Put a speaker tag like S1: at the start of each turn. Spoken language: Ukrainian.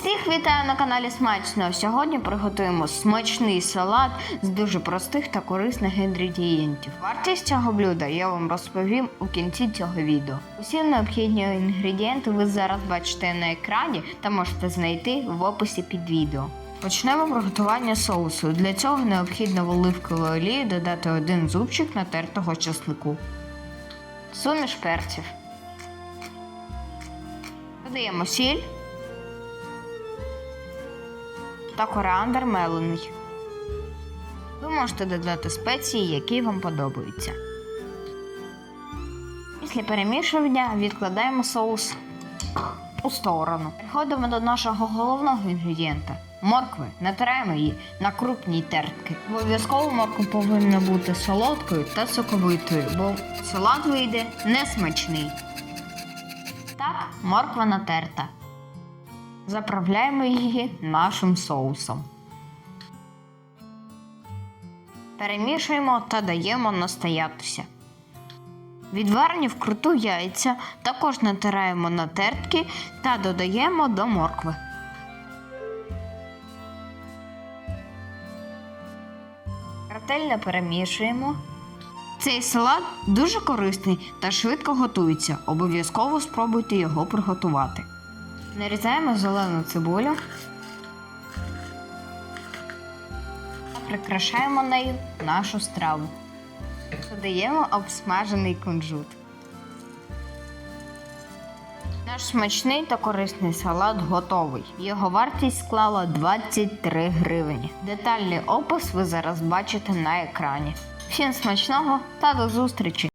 S1: Всіх вітаю на каналі Смачно. Сьогодні приготуємо смачний салат з дуже простих та корисних інгредієнтів. Вартість цього блюда я вам розповім у кінці цього відео. Усі необхідні інгредієнти ви зараз бачите на екрані та можете знайти в описі під відео. Почнемо приготування соусу. Для цього необхідно в оливкову олію додати один зубчик натертого чеснику. Суміш перців. Додаємо сіль та коріандр мелений. Ви можете додати спеції, які вам подобаються. Після перемішування відкладаємо соус у сторону. Переходимо до нашого головного інгредієнта моркви. Натираємо її на крупній тертки. Обов'язково морква повинна бути солодкою та соковитою, бо салат вийде несмачний. Так, морква натерта. Заправляємо її нашим соусом. Перемішуємо та даємо настоятися. Відварені вкруту яйця також натираємо на тертки та додаємо до моркви. Ретельно перемішуємо. Цей салат дуже корисний та швидко готується. Обов'язково спробуйте його приготувати. Нарізаємо зелену цибулю та прикрашаємо нею нашу страву. Додаємо обсмажений кунжут. Наш смачний та корисний салат готовий. Його вартість склала 23 гривні. Детальний опис ви зараз бачите на екрані. Всім смачного та до зустрічі!